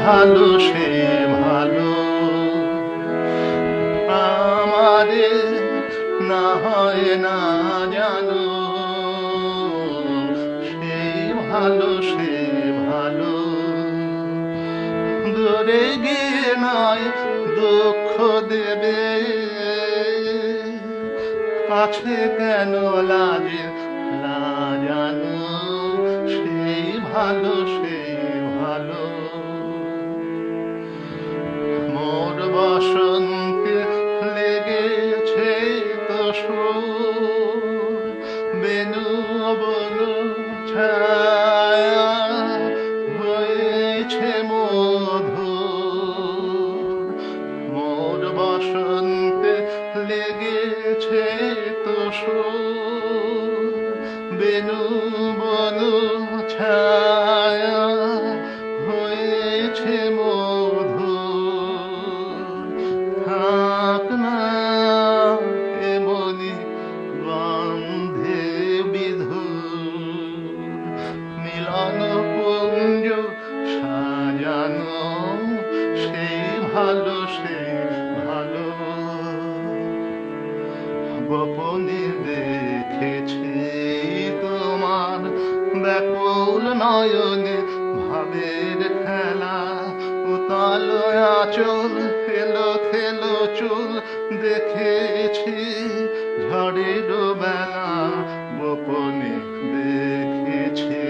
ভালো, সে ভালো। আমারে না হয় না জানো সেই ভালো, সে ভালো। দূরে গিয়ে নয় দুঃখ দেবে, কাছে কেন লাগে লাজানো সেই ভালো সেই ভালো। বেনু বলো ছায়া হয়েছে মধু থাক না এমনি গন্ধে বিধু মিলন পুঞ্জ সাজানো, সেই ভালো সেই গোপনে দেখেছি তোমার ব্যাকুল নয়নে ভাবের খেলা। উতাল আচল খেলো খেলো চুল দেখেছি। ঝড়ের বেলা গোপনে দেখেছি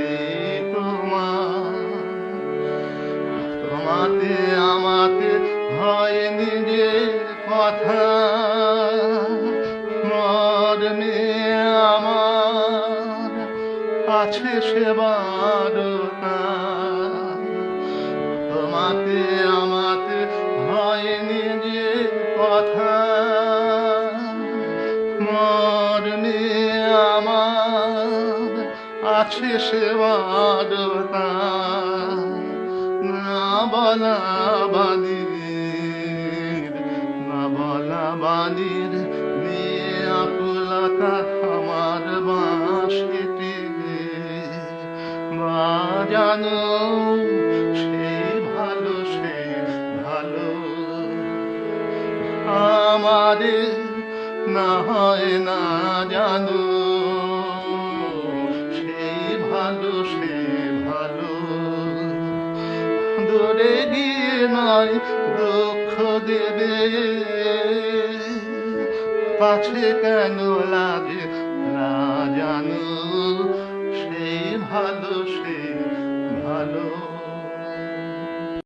তোমার। তোমাতে, আমাতে হয় নিজের কথা। মরণে আমার আছে সেবারতা তোমাতে আমাতে হয় নিজের কথা মরণে আমার আছে সেবারতা না বলা বাণীর, না বলা বাণীর বাজানো সেই ভালো সেই ভালো। আমাদের না হয় না জানো সেই ভালো, সে ভালো। দূরে গিয়ে নয় দুঃখ দেবে, পাছে কেন লাগে না জানো সেই ভালো, সে